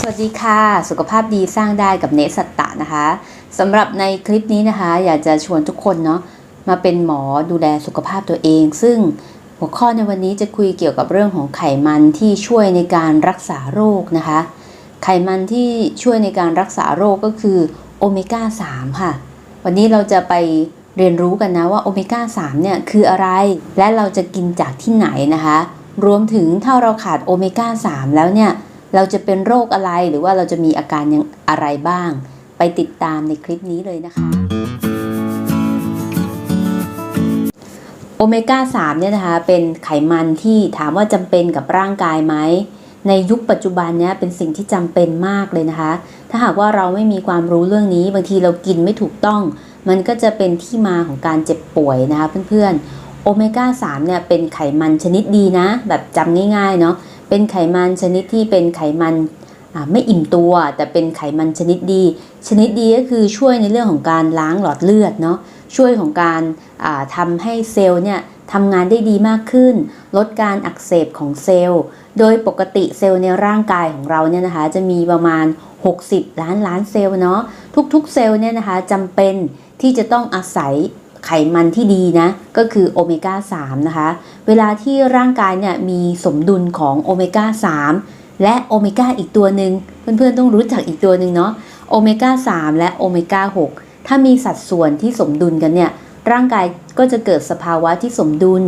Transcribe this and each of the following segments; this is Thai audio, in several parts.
สวัสดีค่ะ สุขภาพดีสร้างได้กับเนสัตตะนะคะสำหรับในคลิปนี้นะคะ อยากจะชวนทุกคนเนาะมาเป็นหมอดูแลสุขภาพตัวเอง ซึ่งหัวข้อในวันนี้จะคุยเกี่ยวกับเรื่องของไขมันที่ช่วยในการรักษาโรคนะคะ ไขมันที่ช่วยในการรักษาโรคก็คือโอเมก้า3ค่ะ วันนี้เราจะไปเรียนรู้กันนะว่าโอเมก้า3เนี่ยคืออะไร และเราจะกินจากที่ไหนนะคะ รวมถึงถ้าเราขาดโอเมก้า3แล้วเนี่ย เราจะเป็นโรคอะไรหรือว่าเราจะมีอาการยังอะไรบ้าง ไปติดตามในคลิปนี้เลยนะคะโอเมก้า3เนี่ยนะคะเป็นไขมันที่ถามว่าจำเป็นกับร่างกายไหมในยุคปัจจุบันเนี้ยเป็นสิ่งที่จำเป็นมากเลยนะคะ ถ้าหากว่าเราไม่มีความรู้เรื่องนี้ บางทีเรากินไม่ถูกต้อง มันก็จะเป็นที่มาของการเจ็บป่วยนะคะเพื่อนๆ โอเมก้า3เนี่ยเป็นไขมันชนิดดีนะ แบบจำง่ายๆเนาะ เป็นไขมันชนิดที่เป็นไขมันไม่อิ่มตัวแต่เป็นไขมันชนิดดี ชนิดดีก็คือช่วยในเรื่องของการล้างหลอดเลือดเนาะช่วยของการาทำให้เซลล์เนี่ยทำงานได้ดีมากขึ้น ลดการอักเสบของเซลล์ โดยปกติเซลล์ในร่างกายของเราเนี่ยนะคะจะมีประมาณ 60 ล้านล้านเซลล์เนาะทุกๆเซลล์เนี่ยนะคะจำเป็นที่จะต้องอาศัย ไขมันที่ดีนะก็คือโอเมก้า3นะคะ เวลาที่ร่างกายเนี่ยมีสมดุลของโอเมก้า3และโอเมก้าอีกตัวหนึ่งเพื่อนๆต้องรู้จักอีกตัวหนึ่งเนาะโอเมก้า3และโอเมก้า6ถ้ามีสัดส่วนที่สมดุลกันเนี่ยร่างกายก็จะเกิดสภาวะที่สมดุล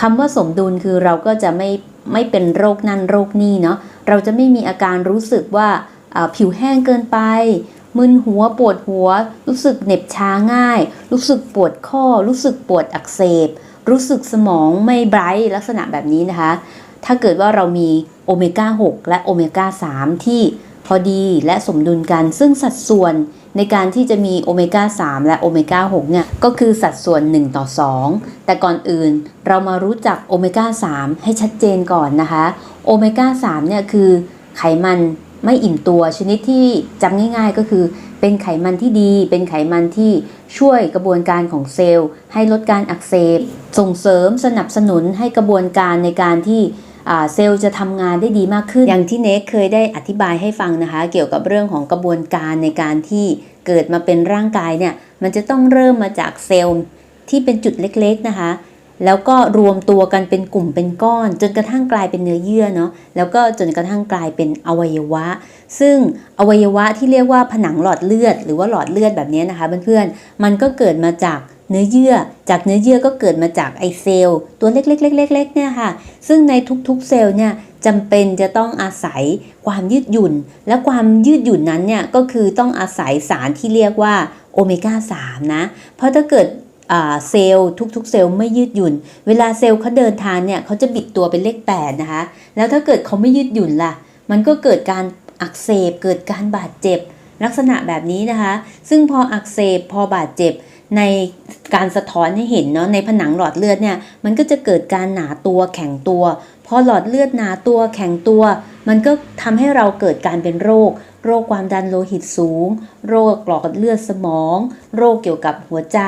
คำว่าสมดุลคือเราก็จะไม่ไม่เป็นโรคนั่นโรคนี่เนาะเราจะไม่มีอาการรู้สึกว่าอ่าผิวแห้งเกินไป มึนหัวปวดหัว รู้สึกเหน็บชาง่าย รู้สึกปวดข้อ รู้สึกปวดอักเสบ รู้สึกสมองไม่ไบรท์ลักษณะแบบนี้นะคะ ถ้าเกิดว่าเรามีโอเมก้า 6 และโอเมก้า 3 ที่พอดีและสมดุลกัน ซึ่งสัดส่วนในการที่จะมีโอเมก้า 3 และโอเมก้า 6 เนี่ย ก็คือสัดส่วน 1 ต่อ 2 แต่ก่อนอื่นเรามารู้จักโอเมก้า 3 ให้ชัดเจนก่อนนะคะ โอเมก้า 3 เนี่ยคือไขมัน ไม่อิ่มตัวชนิดที่จำง่ายๆก็คือ เป็นไขมันที่ดี เป็นไขมันที่ช่วยกระบวนการของเซลล์ ให้ลดการอักเสบ ส่งเสริมสนับสนุนให้กระบวนการในการที่เซลล์จะทำงานได้ดีมากขึ้น อย่างที่เนคเคยได้อธิบายให้ฟังนะคะ เกี่ยวกับเรื่องของกระบวนการในการที่เกิดมาเป็นร่างกายเนี่ยมันจะต้องเริ่มมาจากเซลล์ที่เป็นจุดเล็กๆนะคะ แล้วก็รวมตัวกันเป็นกลุ่มเป็นก้อน จนกระทั่งกลายเป็นเนื้อเยื่อเนาะแล้วก็จนกระทั่งกลายเป็นอวัยวะ ซึ่งอวัยวะที่เรียกว่าผนังหลอดเลือด หรือว่าหลอดเลือดแบบนี้นะคะเพื่อนๆมันก็เกิดมาจากเนื้อเยื่อ จากเนื้อเยื่อก็เกิดมาจากไอเซลล์ตัวเล็กๆๆๆเนี่ยค่ะ ซึ่งในทุกๆเซลล์เนี่ยจำเป็นจะต้องอาศัยความยืดหยุ่น และความยืดหยุ่นนั้นเนี่ยก็คือต้องอาศัยสารที่เรียกว่าโอเมก้า3นะ เพราะถ้าเกิด เซลล์ทุกๆ เซลล์ไม่ยืดหยุ่น เวลาเซลล์เขาเดินทางเนี่ยเขาจะบิดตัวเป็นเลข8นะคะ แล้วถ้าเกิดเขาไม่ยืดหยุ่นล่ะ มันก็เกิดการอักเสบเกิดการบาดเจ็บ ลักษณะแบบนี้นะคะ ซึ่งพออักเสบพอบาดเจ็บในการสะท้อนให้เห็นเนาะในผนังหลอดเลือดเนี่ยมันก็จะเกิดการหนาตัวแข็งตัว พอหลอดเลือดหนาตัวแข็งตัว มันก็ทำให้เราเกิดการเป็นโรค โรคความดันโลหิตสูง โรคหลอดเลือดสมอง โรคเกี่ยวกับหัวใจ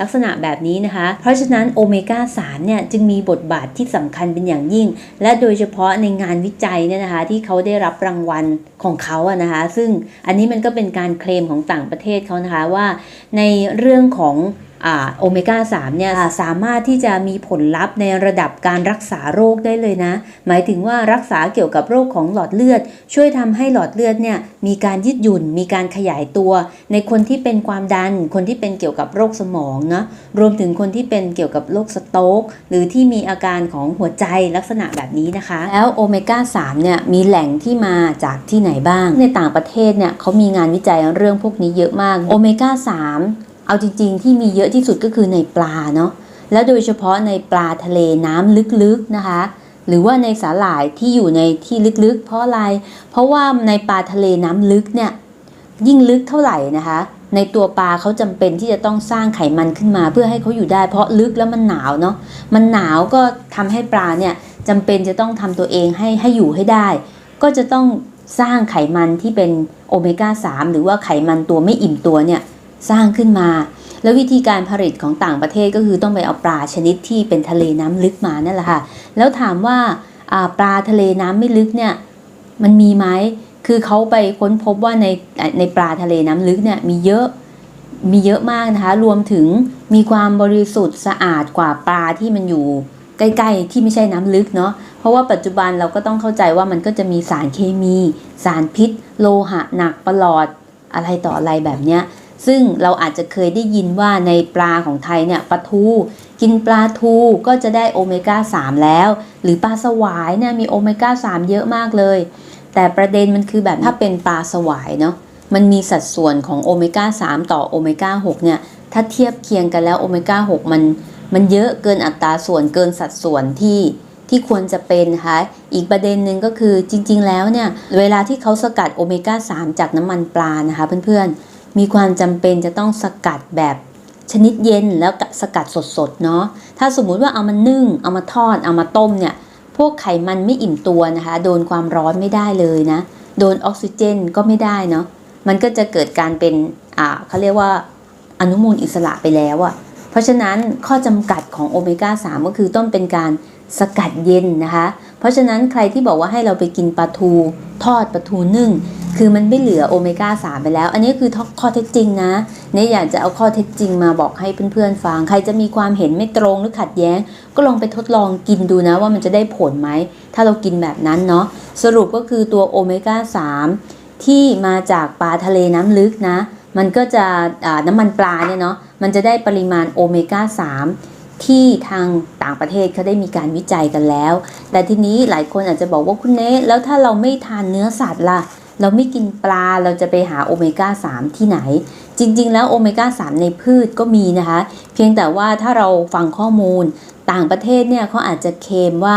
ลักษณะแบบนี้นะคะ เพราะฉะนั้นโอเมก้า 3 เนี่ยจึงมีบทบาทที่สำคัญเป็นอย่างยิ่ง และโดยเฉพาะในงานวิจัยเนี่ยนะคะที่เขาได้รับรางวัลของเขาอะนะคะ ซึ่งอันนี้มันก็เป็นการเคลมของต่างประเทศเขานะคะว่า ในเรื่องของ โอเมก้า3เนี่ยสามารถที่จะมีผลลัพธ์ในระดับการรักษาโรคได้เลยนะ หมายถึงว่ารักษาเกี่ยวกับโรคของหลอดเลือด ช่วยทำให้หลอดเลือดเนี่ยมีการยืดหยุ่น มีการขยายตัว ในคนที่เป็นความดัน คนที่เป็นเกี่ยวกับโรคสมองนะรวมถึงคนที่เป็นเกี่ยวกับโรคสโตรกหรือที่มีอาการของหัวใจลักษณะแบบนี้นะคะ แล้วโอเมก้า3เนี่ยมีแหล่งที่มาจากที่ไหนบ้าง ในต่างประเทศเนี่ยเขามีงานวิจัยเรื่องพวกนี้เยอะมากโอเมก้า3 เอาจริง ๆ ที่มีเยอะที่สุดก็คือในปลาเนาะและโดยเฉพาะในปลาทะเลน้ำลึกๆนะคะ หรือว่าในสาหร่ายที่อยู่ในที่ลึกๆ เพราะอะไร เพราะว่าในปลาทะเลน้ำลึกเนี่ยยิ่งลึกเท่าไหร่นะคะ ในตัวปลาเขาจำเป็นที่จะต้องสร้างไขมันขึ้นมาเพื่อให้เขาอยู่ได้ เพราะลึกแล้วมันหนาวเนาะมันหนาวก็ทำให้ปลาเนี่ยจำเป็นจะต้องทำตัวเองให้ให้อยู่ให้ได้ ก็จะต้องสร้างไขมันที่เป็นโอเมก้า3หรือว่าไขมันตัวไม่อิ่มตัวเนี่ย สร้างขึ้นมา แล้ววิธีการผลิตของต่างประเทศก็คือต้องไปเอาปลาชนิดที่เป็นทะเลน้ำลึกมานั่นแหละค่ะแล้วถามว่าปลาทะเลน้ำไม่ลึกเนี่ยมันมีไหมคือเขาไปค้นพบว่าในในปลาทะเลน้ำลึกเนี่ยมีเยอะมีเยอะมากนะคะรวมถึงมีความบริสุทธิ์สะอาดกว่าปลาที่มันอยู่ใกล้ๆที่ไม่ใช่น้ำลึกเนาะเพราะว่าปัจจุบันเราก็ต้องเข้าใจว่ามันก็จะมีสารเคมี สารพิษ โลหะหนักประหลอดอะไรต่ออะไรแบบเนี้ย ซึ่งเราอาจจะเคยได้ยินว่าในปลาของไทยเนี่ยปลาทู กินปลาทูก็จะได้โอเมก้า 3 แล้ว หรือปลาสวายเนี่ยมีโอเมก้า 3 เยอะมากเลย แต่ประเด็นมันคือแบบถ้าเป็นปลาสวายเนาะมันมีสัดส่วนของโอเมก้า 3 ต่อโอเมก้า 6 เนี่ย ถ้าเทียบเคียงกันแล้วโอเมก้า 6 มัน มันเยอะเกินอัตราส่วนเกินสัดส่วนที่ที่ควรจะเป็นนะคะอีกประเด็นหนึ่งก็คือจริง ๆ แล้วเนี่ย เวลาที่เขาสกัดโอเมก้า 3 จากน้ำมันปลานะคะเพื่อนๆ มีความจำเป็นจะต้องสกัดแบบชนิดเย็นแล้วสกัดสดๆเนาะถ้าสมมุติว่าเอามานึ่ง เอามาทอด เอามาต้มเนี่ยพวกไขมันไม่อิ่มตัวนะคะ โดนความร้อนไม่ได้เลยนะ โดนออกซิเจนก็ไม่ได้เนาะมันก็จะเกิดการเป็นอ่าเขาเรียกว่าอนุมูลอิสระไปแล้วอะเพราะฉะนั้นข้อจำกัดของโอเมก้า 3 ก็คือต้องเป็นการ สกัดเย็นนะคะ เพราะฉะนั้นใครที่บอกว่าให้เราไปกินปลาทูทอดปลาทูนึ่ง คือมันไม่เหลือโอเมก้า3ไปแล้ว อันนี้คือข้อเท็จจริงนะเนี่ยอยากจะเอาข้อเท็จจริงมาบอกให้เพื่อนๆฟัง ใครจะมีความเห็นไม่ตรงหรือขัดแย้ง ก็ลองไปทดลองกินดูนะว่ามันจะได้ผลไหม ถ้าเรากินแบบนั้นเนาะ สรุปก็คือตัวโอเมก้า3ที่มาจากปลาทะเลน้ำลึกนะ มันก็จะน้ำมันปลาเนี่ยเนาะ มันจะได้ปริมาณโอเมก้า3 ที่ทางต่างประเทศเขาได้มีการวิจัยกันแล้ว แต่ทีนี้หลายคนอาจจะบอกว่าคุณเนสแล้วถ้าเราไม่ทานเนื้อสัตว์ล่ะ เราไม่กินปลาเราจะไปหาโอเมก้า 3 ที่ไหน จริง ๆ แล้วโอเมก้า 3 ในพืชก็มีนะคะ เพียงแต่ว่าถ้าเราฟังข้อมูลต่างประเทศเนี่ยเขาอาจจะเคลมว่า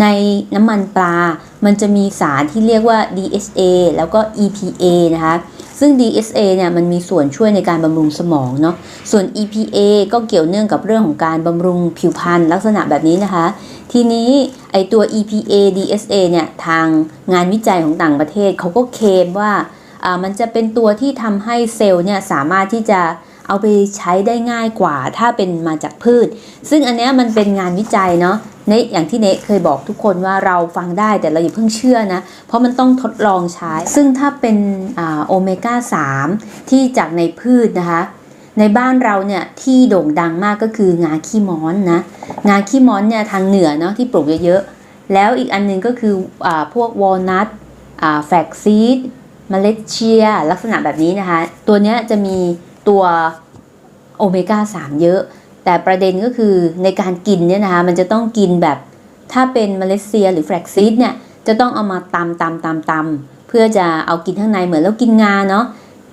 ในน้ำมันปลา มันจะมีสารที่เรียกว่า DHA แล้วก็ EPA นะคะ ซึ่ง DHA เนี่ยมันมีส่วนช่วยในการบำรุงสมองเนาะ ส่วน EPA ก็เกี่ยวเนื่องกับเรื่องของการบำรุงผิวพรรณลักษณะแบบนี้นะคะ ทีนี้ไอตัว EPA DHA เนี่ยทางงานวิจัยของต่างประเทศเขาก็เคลมว่าอ่ามันจะเป็นตัวที่ทำให้เซลล์เนี่ยสามารถที่จะเอาไปใช้ได้ง่ายกว่าถ้าเป็นมาจากพืช ซึ่งอันเนี้ยมันเป็นงานวิจัยเนาะ เนอย่างที่เนเคยบอกทุกคนว่าเราฟังได้แต่เราอย่าเพิ่งเชื่อนะ เพราะมันต้องทดลองใช้ ซึ่งถ้าเป็นโอเมก้า 3 ที่จากในพืชนะคะ ในบ้านเราเนี่ยที่โด่งดังมากก็คืองาขี้ม้อนนะ งาขี้ม้อนเนี่ยทางเหนือเนาะที่ปลูกเยอะๆ แล้วอีกอันหนึงก็คืออพวกวอลนัทแฟกซีดเมล็ดเชีย ลักษณะแบบนี้นะคะ ตัวเนี้ยจะมีตัวโอเมก้า 3 เยอะ แต่ประเด็นก็คือในการกินเนี่ยนะคะมันจะต้องกินแบบถ้าเป็นมล็ดเซียหรือแฟลกซีดเนี่ยจะต้องเอามาตำตำตำตำเพื่อจะเอากินข้างในเหมือนเรากินงาเนาะ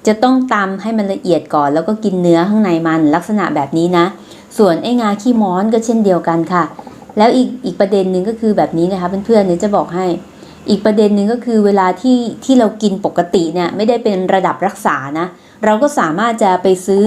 จะต้องตำให้มันละเอียดก่อน แล้วก็กินเนื้อข้างในมันลักษณะแบบนี้นะ ส่วนไอ้งาขี้ม้อนก็เช่นเดียวกันค่ะ แล้วอีกอีกประเด็นหนึ่งก็คือแบบนี้นะคะเพื่อนๆเนี่ยจะบอกให้ อีกประเด็นหนึ่งก็คือเวลาที่ที่เรากินปกติเนี่ยไม่ได้เป็นระดับรักษานะ เราก็สามารถจะไปซื้อ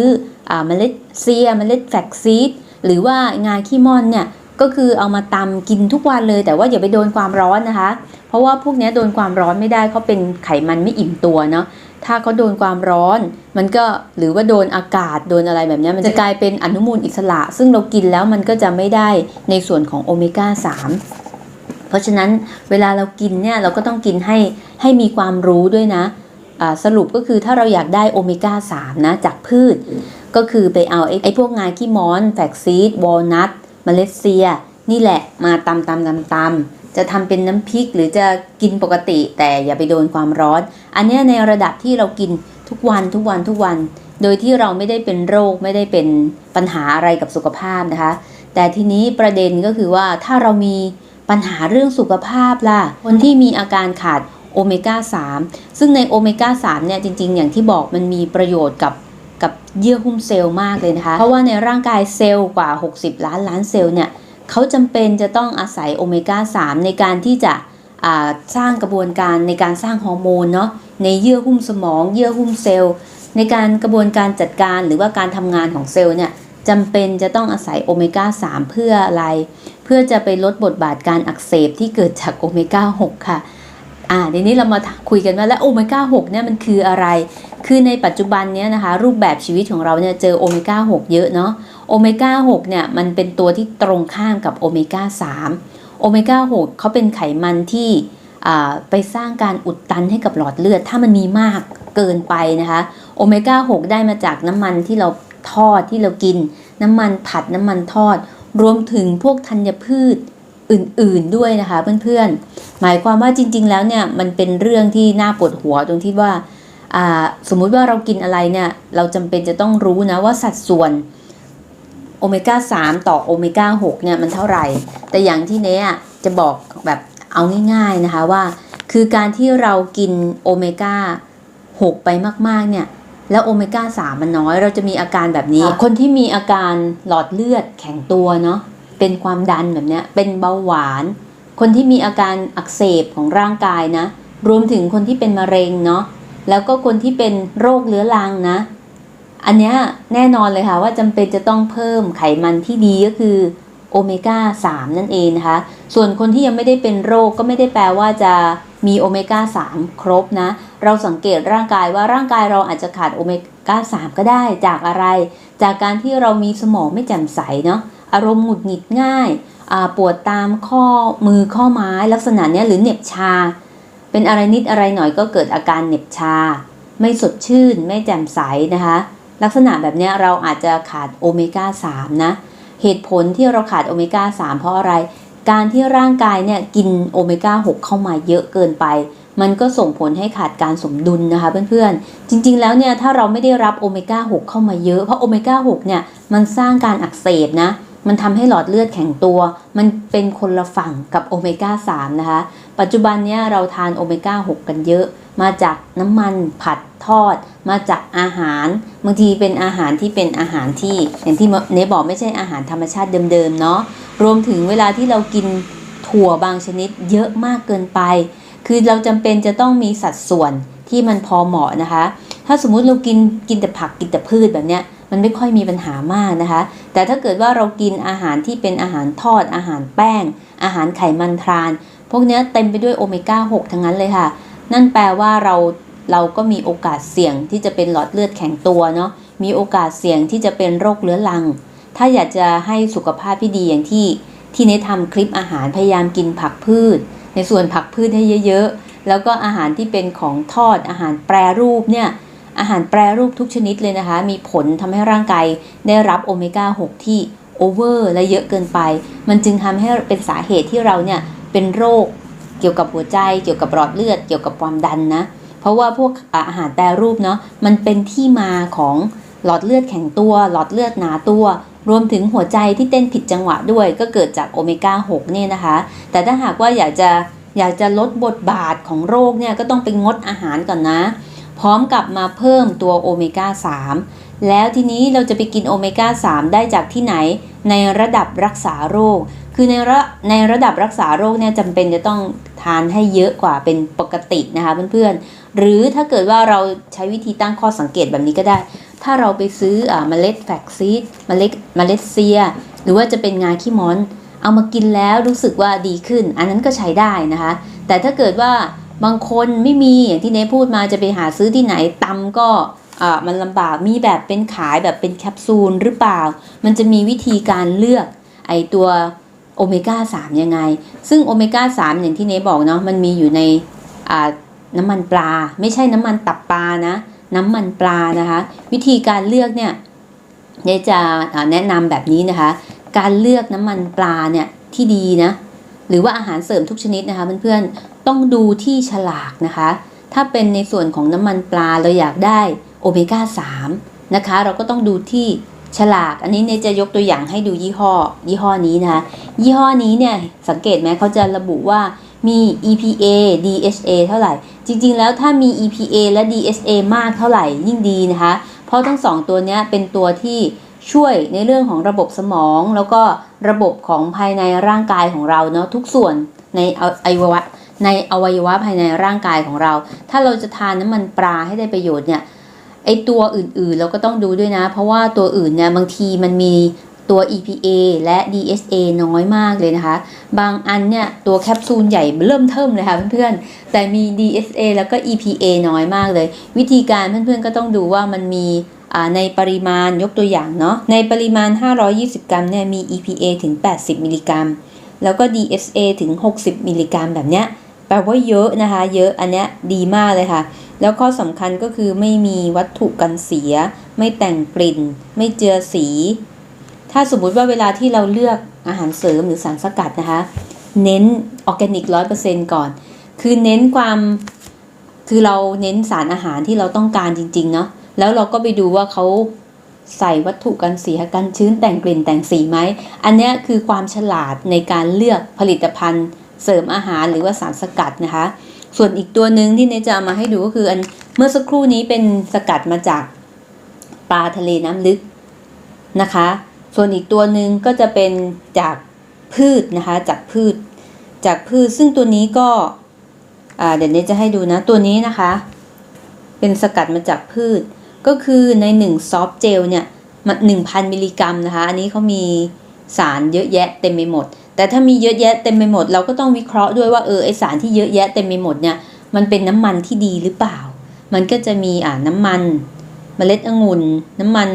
อเมล็ดเซียเมล็ดแฟกซีดหรือว่างาขี้ม่อนเนี่ยก็คือเอามาตำกินทุกวันเลย แต่ว่าอย่าไปโดนความร้อนนะคะ เพราะว่าพวกนี้โดนความร้อนไม่ได้เขาเป็นไขมันไม่อิ่มตัวเนาะถ้าเขาโดนความร้อน มันก็หรือว่าโดนอากาศโดนอะไรแบบนี้มันจะกลายเป็นอนุมูลอิสระ ซึ่งเรากินแล้วมันก็จะไม่ได้ในส่วนของโอเมก้า 3 เพราะฉะนั้นเวลาเรากินเนี่ยเราก็ต้องกินให้ให้มีความรู้ด้วยนะ สรุปก็คือถ้าเราอยากได้โอเมก้า 3 นะ จากพืช ก็คือไปเอาไอ้ไอพวกงาขี้ม้อนแฟกซีดวอลนัทเมล็ดเซีย นี่แหละมาตำตำตำตำจะทำเป็นน้ำพริกหรือจะกินปกติ แต่อย่าไปโดนความร้อน อันนี้ในระดับที่เรากินทุกวันทุกวันทุกวัน โดยที่เราไม่ได้เป็นโรคไม่ได้เป็นปัญหาอะไรกับสุขภาพนะคะ แต่ทีนี้ประเด็นก็คือว่าถ้าเรามีปัญหาเรื่องสุขภาพล่ะ คนที่มีอาการขาด โอเมก้า3ซึ่งในโอเมก้า3เนี่ยจริง ๆ อย่างที่บอกมันมีประโยชน์กับกับเยื่อหุ้มเซลล์มากเลยนะคะ เพราะว่าในร่างกายเซลล์กว่า 60 ล้านล้านเซลล์เนี่ยเขาจำเป็นจะต้องอาศัยโอเมก้า3ในการที่จะสร้างกระบวนการในการสร้างฮอร์โมนเนาะในเยื่อหุ้มสมอง เยื่อหุ้มเซลล์ ในการกระบวนการจัดการหรือว่าการทำงานของเซลล์เนี่ยจำเป็นจะต้องอาศัยโอเมก้า3เพื่ออะไร เพื่อจะไปลดบทบาทการอักเสบที่เกิดจากโอเมก้า6ค่ะ อ่าทีนี้เรามาคุยกันว่าแล้วโอเมก้า6เนี่ยมันคืออะไร คือในปัจจุบันเนี้ยนะคะรูปแบบชีวิตของเราเนี่ยเจอโอเมก้า6เยอะเนาะ โอเมก้า6เนี่ยมันเป็นตัวที่ตรงข้ามกับโอเมก้า3โอเมก้า6เขาเป็นไขมันที่ไปสร้างการอุดตันให้กับหลอดเลือด ถ้ามันมีมากเกินไปนะคะโอเมก้า6ได้มาจากน้ำมันที่เราทอดที่เรากิน น้ำมันผัดน้ำมันทอด รวมถึงพวกธัญพืช อื่นๆด้วยนะคะเพื่อนๆ หมายความว่าจริง ๆ แล้วเนี่ยมันเป็นเรื่องที่น่าปวดหัวตรงที่ว่าอ่าสมมุติว่าเรากินอะไรเนี่ยเราจำเป็นจะต้องรู้นะว่าสัดส่วนโอเมก้า3ต่อโอเมก้า6เนี่ยมันเท่าไหร่ แต่อย่างที่เนี้ยจะบอกแบบเอาง่าย ๆนะคะว่า คือการที่เรากินโอเมก้า6ไปมากๆเนี่ยแล้วโอเมก้า3มันน้อย เราจะมีอาการแบบนี้ คนที่มีอาการหลอดเลือดแข็งตัวเนาะ เป็นความดันแบบเนี้ยเป็นเบาหวาน คนที่มีอาการอักเสบของร่างกายนะ รวมถึงคนที่เป็นมะเร็งเนาะแล้วก็คนที่เป็นโรคเรื้อรังนะ อันนี้แน่นอนเลยค่ะว่าจำเป็นจะต้องเพิ่มไขมันที่ดีก็คือโอเมก้า 3 นั่นเองนะคะ ส่วนคนที่ยังไม่ได้เป็นโรคก็ไม่ได้แปลว่าจะมีโอเมก้า 3 ครบนะ เราสังเกตร่างกายว่าร่างกายเราอาจจะขาดโอเมก้า 3 ก็ได้จากอะไร จากการที่เรามีสมองไม่แจ่มใสเนาะ อารมณ์หงุดหงิดง่าย ปวดตามข้อมือข้อไม้ลักษณะนี้หรือเหน็บชา เป็นอะไรนิดอะไรหน่อยก็เกิดอาการเหน็บชา ไม่สดชื่น ไม่แจ่มใสนะคะ ลักษณะแบบนี้เราอาจจะขาดโอเมก้า3นะเหตุผลที่เราขาดโอเมก้า3เพราะอะไร การที่ร่างกายเนี่ยกินโอเมก้า6เข้ามาเยอะเกินไป มันก็ส่งผลให้ขาดการสมดุลนะคะเพื่อนๆ จริงๆแล้วเนี่ยถ้าเราไม่ได้รับโอเมก้า6เข้ามาเยอะ เพราะโอเมก้า6เนี่ยมันสร้างการอักเสบนะ มันทำให้หลอดเลือดแข็งตัว มันเป็นคนละฝั่งกับโอเมก้า 3 นะคะ ปัจจุบันเนี้ยเราทานโอเมก้า 6 กันเยอะ มาจากน้ำมันผัดทอด มาจากอาหาร บางทีเป็นอาหารที่เป็นอาหารที่ อย่างที่เนบอกไม่ใช่อาหารธรรมชาติเดิมๆเนาะ รวมถึงเวลาที่เรากินถั่วบางชนิดเยอะมากเกินไป คือเราจำเป็นจะต้องมีสัดส่วนที่มันพอเหมาะนะคะ ถ้าสมมุติเรากินกินแต่ผักกินแต่พืชแบบเนี้ย มันไม่ค่อยมีปัญหามากนะคะ แต่ถ้าเกิดว่าเรากินอาหารที่เป็นอาหารทอด อาหารแป้ง อาหารไขมันทราน พวกเนี้ยเต็มไปด้วยโอเมก้า 6 ทั้งนั้นเลยค่ะ นั่นแปลว่าเราเราก็มีโอกาสเสี่ยงที่จะเป็นหลอดเลือดแข็งตัวเนาะ มีโอกาสเสี่ยงที่จะเป็นโรคเรื้อรัง ถ้าอยากจะให้สุขภาพที่ดีอย่างที่ที่เนทำคลิปอาหารพยายามกินผักพืช ในส่วนผักพืชให้เยอะๆ แล้วก็อาหารที่เป็นของทอดอาหารแปรรูปเนี่ย อาหารแปรรูปทุกชนิดเลยนะคะ มีผลทำให้ร่างกายได้รับโอเมก้า 6 ที่โอเวอร์และเยอะเกินไป มันจึงทำให้เป็นสาเหตุที่เราเนี่ยเป็นโรคเกี่ยวกับหัวใจ เกี่ยวกับหลอดเลือด เกี่ยวกับความดันนะ เพราะว่าพวกอาหารแปรรูปเนาะ มันเป็นที่มาของหลอดเลือดแข็งตัว หลอดเลือดหนาตัว รวมถึงหัวใจที่เต้นผิดจังหวะด้วย ก็เกิดจากโอเมก้า 6 เนี่ยนะคะ แต่ถ้าหากว่าอยากจะอยากจะลดบทบาทของโรคเนี่ยก็ต้องไปงดอาหารก่อนนะ พร้อมกับมาเพิ่มตัวโอเมก้า 3 แล้วทีนี้เราจะไปกินโอเมก้า 3 ได้จากที่ไหน ในระดับรักษาโรค คือในระในระดับรักษาโรคเนี่ยจำเป็นจะต้องทานให้เยอะกว่าเป็นปกตินะคะเพื่อนๆ หรือถ้าเกิดว่าเราใช้วิธีตั้งข้อสังเกตแบบนี้ก็ได้ ถ้าเราไปซื้ออเมล็ดแฟกซีดเมล็ดเมล็ดเซีย หรือว่าจะเป็นงาขี้ม้อน เอามากินแล้วรู้สึกว่าดีขึ้น อันนั้นก็ใช้ได้นะคะ แต่ถ้าเกิดว่า บางคนไม่มีอย่างที่เนพูดมาจะไปหาซื้อที่ไหนตำก็อ่ามันลำบากมีแบบเป็นขายแบบเป็นแคปซูลหรือเปล่า มันจะมีวิธีการเลือกไอตัวโอเมก้า3ยังไง ซึ่งโอเมก้า3อย่างที่เนบอกเนาะมันมีอยู่ในอ่าน้ำมันปลา ไม่ใช่น้ำมันตับปลานะ น้ำมันปลานะคะ วิธีการเลือกเนี่ยเนจะแนะนำแบบนี้นะคะ การเลือกน้ำมันปลาเนี่ยที่ดีนะหรือว่าอาหารเสริมทุกชนิดนะคะเพื่อนๆ ต้องดูที่ฉลากนะคะ ถ้าเป็นในส่วนของน้ำมันปลาเราอยากได้โอเมก้า3นะคะ เราก็ต้องดูที่ฉลาก อันนี้เนยจะยกตัวอย่างให้ดูยี่ห้อ ยี่ห้อนี้นะคะ ยี่ห้อนี้เนี่ยสังเกตไหมเขาจะระบุว่ามี EPA DHA เท่าไหร่ จริงๆ แล้วถ้ามี EPA และ DHA มากเท่าไหร่ยิ่งดีนะคะ เพราะทั้งสองตัวเนี้ยเป็นตัวที่ช่วยในเรื่องของระบบสมอง แล้วก็ระบบของภายในร่างกายของเราเนาะทุกส่วนในอวัยวะ ในอวัยวะภายในร่างกายของเรา ถ้าเราจะทานน้ำมันปลาให้ได้ประโยชน์เนี่ยไอตัวอื่นๆเราก็ต้องดูด้วยนะ เพราะว่าตัวอื่นเนี่ยบางทีมันมีตัว EPA และ DHA น้อยมากเลยนะคะ บางอันเนี่ยตัวแคปซูลใหญ่เริ่มเทิมเลยค่ะเพื่อนๆ แต่มี DHA แล้วก็ EPA น้อยมากเลย วิธีการเพื่อนๆก็ต้องดูว่ามันมีในปริมาณยกตัวอย่างเนาะ ในปริมาณ 520 กรัมเนี่ยมี EPA ถึง 80 มิลลิกรัม แล้วก็ DHA ถึง 60 มิลลิกรัมแบบเนี้ย แปลว่าเยอะนะคะ เยอะอันเนี้ยดีมากเลยค่ะ แล้วข้อสำคัญก็คือไม่มีวัตถุกันเสีย ไม่แต่งกลิ่น ไม่เจือสี ถ้าสมมุติว่าเวลาที่เราเลือกอาหารเสริมหรือสารสกัดนะคะ เน้นออร์แกนิกร้อยเปอร์เซ็นก่อน คือเน้นความคือเราเน้นสารอาหารที่เราต้องการจริง ๆ เนาะแล้วเราก็ไปดูว่าเขาใส่วัตถุกันเสียกันชื้นแต่งกลิ่นแต่งสีไหม อันนี้คือความฉลาดในการเลือกผลิตภัณฑ์ เสริมอาหารหรือว่าสารสกัดนะคะ ส่วนอีกตัวหนึ่งที่เนจะเอามาให้ดูก็คืออันเมื่อสักครู่นี้เป็นสกัดมาจากปลาทะเลน้ำลึกนะคะ ส่วนอีกตัวหนึ่งก็จะเป็นจากพืชนะคะ จากพืช จากพืชซึ่งตัวนี้ก็เดี๋ยวเนยจะให้ดูนะตัวนี้นะคะ เป็นสกัดมาจากพืช ก็คือใน1ซอฟต์เจลเนี่ยมัน1,000มิลลิกรัมนะคะ อันนี้เขามีสารเยอะแยะเต็มไปหมด แต่ถ้ามีเยอะแยะเต็มไปหมด เราก็ต้องวิเคราะห์ด้วยว่าเออไอสารที่เยอะแยะเต็มไปหมดเนี่ยมันเป็นน้ำมันที่ดีหรือเปล่า มันก็จะมีอ่าน้ำมันเมล็ดองุ่นน้ำมัน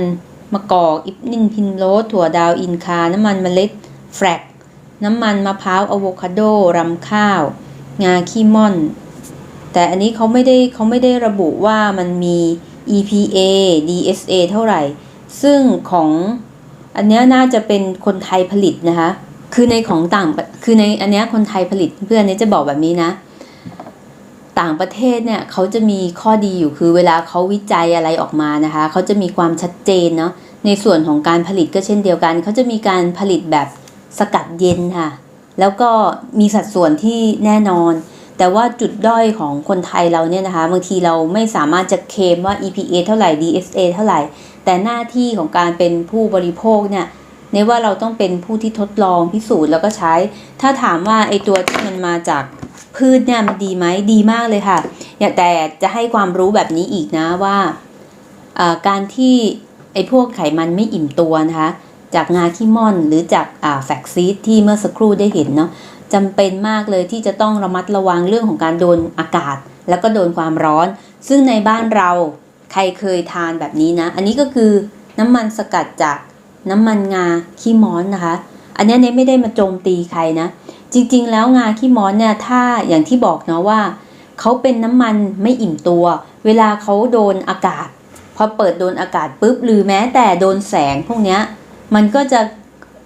มะกอกอิปนินพินโรสถั่วดาวอินคา น้ำมันเมล็ดแฟลกน้ำมันมะพร้าวอะโวคาโดรำข้าว งาขี้ม่อน แต่อันนี้เขาไม่ได้เขาไม่ได้ระบุว่ามันมี EPA DSA เท่าไหร่ ซึ่งของอันนี้น่าจะเป็นคนไทยผลิตนะคะ คือในของต่างคือในอันเนี้ยคนไทยผลิตเพื่อนนี้จะบอกแบบนี้นะ ต่างประเทศเนี่ยเขาจะมีข้อดีอยู่คือเวลาเขาวิจัยอะไรออกมานะคะเขาจะมีความชัดเจนเนาะในส่วนของการผลิตก็เช่นเดียวกันเขาจะมีการผลิตแบบสกัดเย็นค่ะ แล้วก็มีสัดส่วนที่แน่นอน แต่ว่าจุดด้อยของคนไทยเราเนี่ยนะคะบางทีเราไม่สามารถจะเคลมว่า EPA เท่าไหร่ DSA เท่าไหร่ แต่หน้าที่ของการเป็นผู้บริโภคเนี่ย เนยว่าเราต้องเป็นผู้ที่ทดลองพิสูจน์แล้วก็ใช้ ถ้าถามว่าไอตัวที่มันมาจากพืชเนี่ยมันดีไหมดีมากเลยค่ะ อยาแต่จะให้ความรู้แบบนี้อีกนะว่าการที่ไอพวกไขมันไม่อิ่มตัวนะคะจากงาขี้ม่อนหรือจากแฟกซีดที่เมื่อสักครู่ได้เห็นเนาะจำเป็นมากเลยที่จะต้องระมัดระวังเรื่องของการโดนอากาศ แล้วก็โดนความร้อน ซึ่งในบ้านเราใครเคยทานแบบนี้นะ อันนี้ก็คือน้ำมันสกัดจาก น้ำมันงาขี้ม้อนนะคะ อันนี้เนยไม่ได้มาโจมตีใครนะ จริงๆ แล้วงาขี้ม้อนเนี่ยถ้าอย่างที่บอกเนาะว่าเขาเป็นน้ำมันไม่อิ่มตัว เวลาเขาโดนอากาศ พอเปิดโดนอากาศปุ๊บหรือแม้แต่โดนแสงพวกเนี้ยมันก็จะ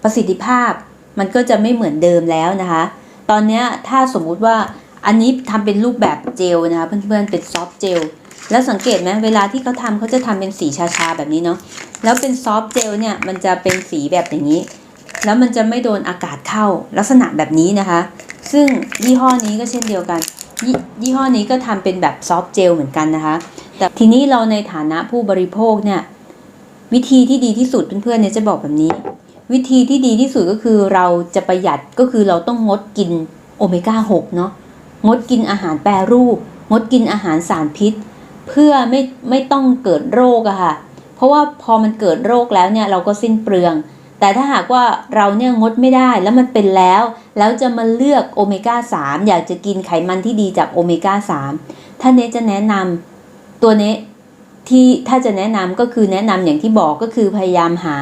ประสิทธิภาพ มันก็จะไม่เหมือนเดิมแล้วนะคะ ตอนเนี้ยถ้าสมมุติว่าอันนี้ทำเป็นรูปแบบเจลนะคะเพื่อนๆเป็นซอฟต์เจล แล้วสังเกตไหมเวลาที่เขาทำเขาจะทำเป็นสีชาๆแบบนี้เนาะแล้วเป็นซอฟต์เจลเนี่ยมันจะเป็นสีแบบอย่างนี้ แล้วมันจะไม่โดนอากาศเข้าลักษณะแบบนี้นะคะ ซึ่งยี่ห้อนี้ก็เช่นเดียวกันยยี่ห้อนี้ก็ทำเป็นแบบซอฟต์เจลเหมือนกันนะคะ แต่ทีนี้เราในฐานะผู้บริโภคเนี่ยวิธีที่ดีที่สุดเพื่อนๆเนี่ยจะบอกแบบนี้ วิธีที่ดีที่สุดก็คือเราจะประหยัดก็คือเราต้องงดกินโอเมก้า6เนาะงดกินอาหารแปรรูป งดกินอาหารสารพิษ เพื่อไม่ไม่ต้องเกิดโรคอะค่ะ เพราะว่าพอมันเกิดโรคแล้วเนี่ยเราก็สิ้นเปลือง แต่ถ้าหากว่าเราเนี่ยงดไม่ได้แล้วมันเป็นแล้ว แล้วจะมาเลือกโอเมก้า 3 อยากจะกินไขมันที่ดีจากโอเมก้า 3 ท่านเนจะแนะนำตัวเนี้ที่ถ้าจะแนะนำก็คือแนะนำอย่างที่บอกก็คือพยายามหา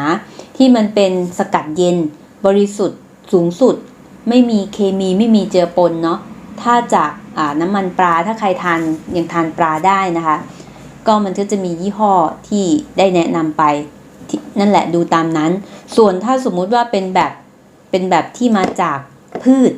ที่มันเป็นสกัดเย็น บริสุทธิ์สูงสุด ไม่มีเคมีไม่มีเจือปนเนาะ ถ้าจากน้ำมันปลาถ้าใครทานยังทานปลาได้นะคะ ก็มันก็จะมียี่ห้อที่ได้แนะนำไป นั่นแหละดูตามนั้น ส่วนถ้าสมมุติว่าเป็นแบบเป็นแบบที่มาจากพืช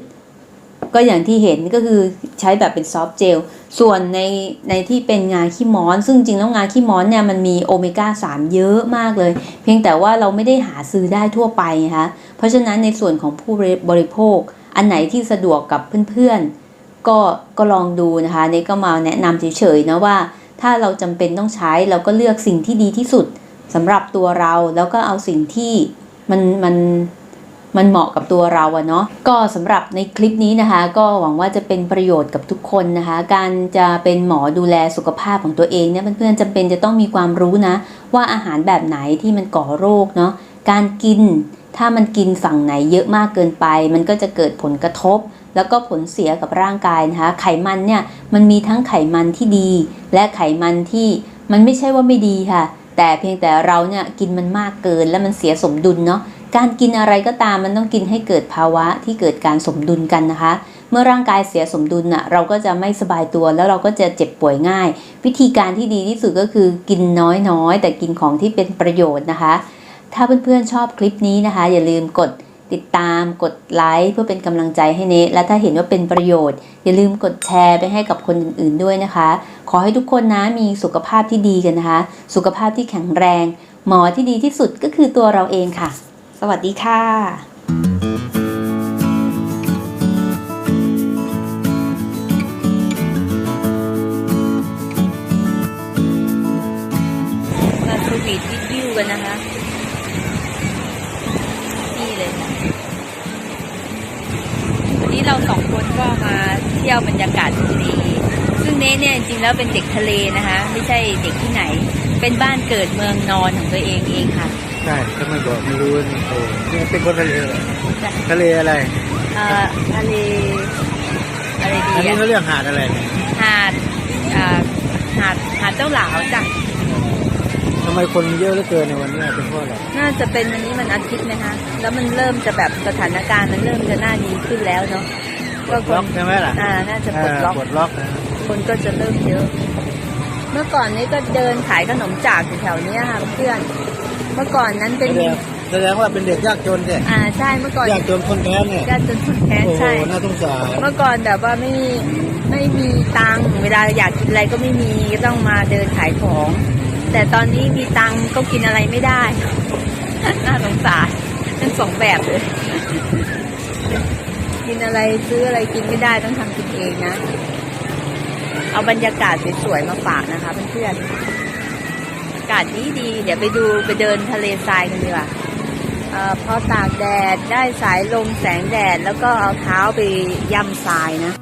ก็อย่างที่เห็นก็คือใช้แบบเป็นซอฟต์เจล ส่วนในในที่เป็นงาขี้ม้อน ซึ่งจริงแล้วงาขี้ม้อนเนี่ยมันมีโอเมก้า 3 เยอะมากเลย เพียงแต่ว่าเราไม่ได้หาซื้อได้ทั่วไปนะคะเพราะฉะนั้นในส่วนของผู้บริโภค อันไหนที่สะดวกกับเพื่อนๆ ก็ก็ลองดูนะคะในก็มาแนะนำเฉยๆนะว่า ถ้าเราจำเป็นต้องใช้เราก็เลือกสิ่งที่ดีที่สุดสำหรับตัวเราแล้วก็เอาสิ่งที่มันมันมันเหมาะกับตัวเราอะเนาะก็สำหรับในคลิปนี้นะคะ ก็หวังว่าจะเป็นประโยชน์กับทุกคนนะคะ การจะเป็นหมอดูแลสุขภาพของตัวเองเนี่ยเพื่อนๆจำเป็นจะต้องมีความรู้นะ ว่าอาหารแบบไหนที่มันก่อโรคเนาะการกินถ้ามันกินฝั่งไหนเยอะมากเกินไป มันก็จะเกิดผลกระทบ แล้วก็ผลเสียกับร่างกายนะคะ ไขมันเนี่ยมันมีทั้งไขมันที่ดี และไขมันที่มันไม่ใช่ว่าไม่ดีค่ะ แต่เพียงแต่เราเนี่ยกินมันมากเกินแล้วมันเสียสมดุลเนาะการกินอะไรก็ตามมันต้องกินให้เกิดภาวะที่เกิดการสมดุลกันนะคะ เมื่อร่างกายเสียสมดุลน่ะเราก็จะไม่สบายตัวแล้วเราก็จะเจ็บป่วยง่าย วิธีการที่ดีที่สุดก็คือกินน้อยๆแต่กินของที่เป็นประโยชน์นะคะ ถ้าเพื่อนๆชอบคลิปนี้นะคะ อย่าลืมกด ติดตามกดไลค์เพื่อเป็นกำลังใจให้เนทและถ้าเห็นว่าเป็นประโยชน์ อย่าลืมกดแชร์ไปให้กับคนอื่นๆด้วยนะคะ ขอให้ทุกคนนะมีสุขภาพที่ดีกันนะคะ สุขภาพที่แข็งแรง หมอที่ดีที่สุดก็คือตัวเราเองค่ะ สวัสดีค่ะ สองคนก็มาเที่ยวบรรยากาศทะเลซึ่งเนเนี่ยจริงๆแล้วเป็นเด็กทะเลนะคะ ไม่ใช่เด็กที่ไหน เป็นบ้านเกิดเมืองนอนของตัวเองเองค่ะ ใช่ถ้าไม่บอกไม่รู้นี่โอ้นี่เป็นคนทะเลเหรอทะเลอะไรเอ่อทะเลอะไรอันดีนี้อะเขาเรียกหาดอะไรเนี่ยหาดอ่าหาดหาดเจ้าหลาวจ้ะทำไมคนเยอะเหลือเกินในวันนี้เป็นเพราะอะไรน่าจะเป็นวันนี้มันอาทิตย์นะคะ แล้วมันเริ่มจะแบบสถานการณ์มันเริ่มจะน่าดีขึ้นแล้วเนาะ ปลดล็อกใช่ไหมล่ะอ่าน่าจะปลดล็อกเปลดล็อกนะคนก็จะเริ่มเยอะ เมื่อก่อนนี้ก็เดินขายขนมจากอยู่แถวเนี้ยค่ะเพื่อน เมื่อก่อนนั้นเป็นแสดงแสดงว่าเป็นเด็กยากจนเนี่ยอ่าใช่เมื่อก่อนยากจนคนแค้นเนี่ยญาติจนทุนแท้โอ้โหใช่น่าสงสารเมื่อก่อนแบบว่าไม่ไม่มีตังค์เวลาอยากกินอะไรก็ไม่มีก็ต้องมาเดินขายของ แต่ตอนนี้มีตังค์ก็กินอะไรไม่ได้น่าสงสารทั้งสองแบบเลย กินอะไรซื้ออะไรกินไม่ได้ต้องทำกินเองนะ เอาบรรยากาศสวยๆมาฝากนะคะเพื่อนๆอากาศดีดีๆเดี๋ยวไปดูไปเดินทะเลทรายกันดีกว่าพอตากแดดได้สายลมแสงแดด แล้วก็เอาเท้าไปย่ำทรายนะ